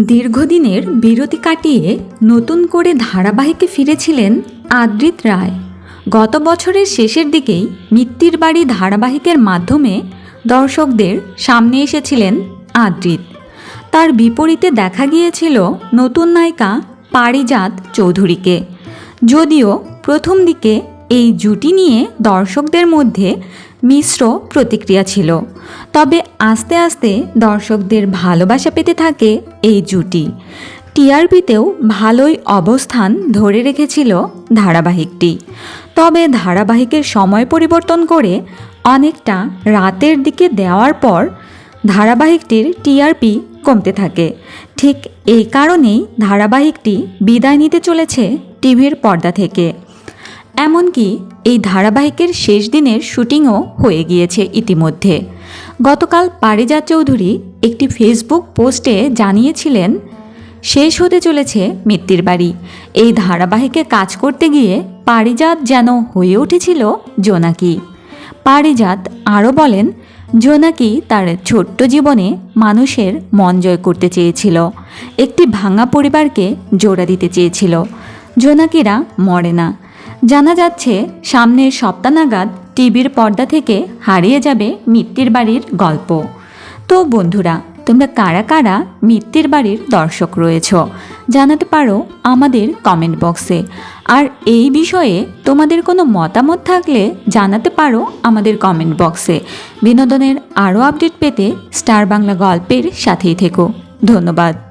দীর্ঘদিনের বিরতি কাটিয়ে নতুন করে ধারাবাহিকে ফিরেছিলেন আদ্রিত রায়। গত বছরের শেষের দিকেই মিত্তির বাড়ি ধারাবাহিকের মাধ্যমে দর্শকদের সামনে এসেছিলেন আদ্রিত। তার বিপরীতে দেখা গিয়েছিল নতুন নায়িকা পারিজাত চৌধুরীকে। যদিও প্রথম দিকে এই জুটি নিয়ে দর্শকদের মধ্যে মিশ্র প্রতিক্রিয়া ছিল। তবে আস্তে আস্তে দর্শকদের ভালোবাসা পেতে থাকে এই জুটি। টিআরপিতেও ভালোই অবস্থান ধরে রেখেছিল ধারাবাহিকটি। তবে ধারাবাহিকের সময় পরিবর্তন করে অনেকটা রাতের দিকে দেওয়ার পর ধারাবাহিকটির টিআরপি কমতে থাকে। ঠিক এই কারণেই ধারাবাহিকটি বিদায় নিতে চলেছে টিভির পর্দা থেকে। এমনকি এই ধারাবাহিকের শেষ দিনের শুটিংও হয়ে গিয়েছে ইতিমধ্যে। গতকাল পারিজাত চৌধুরী একটি ফেসবুক পোস্টে জানিয়েছিলেন, শেষ হতে চলেছে মিত্তির বাড়ি। এই ধারাবাহিকে কাজ করতে গিয়ে পারিজাত যেন হয়ে উঠেছিল জোনাকি। পারিজাত আরও বলেন, জোনাকি তার ছোট্ট জীবনে মানুষের মন জয় করতে চেয়েছিল, একটি ভাঙা পরিবারকে জোড়া দিতে চেয়েছিল। জোনাকিরা মরে না। জানা যাচ্ছে, সামনের সপ্তাহ নাগাদ টিভির পর্দা থেকে হারিয়ে যাবে মিত্তির বাড়ির গল্প। তো বন্ধুরা, তোমরা কারা কারা মিত্তির বাড়ির দর্শক রয়েছ, জানাতে পারো আমাদের কমেন্ট বক্সে আর এই বিষয়ে তোমাদের কোনো মতামত থাকলে জানাতে পারো আমাদের কমেন্ট বক্সে বিনোদনের আরও আপডেট পেতে স্টার বাংলা গল্পের সাথেই থেকো। ধন্যবাদ।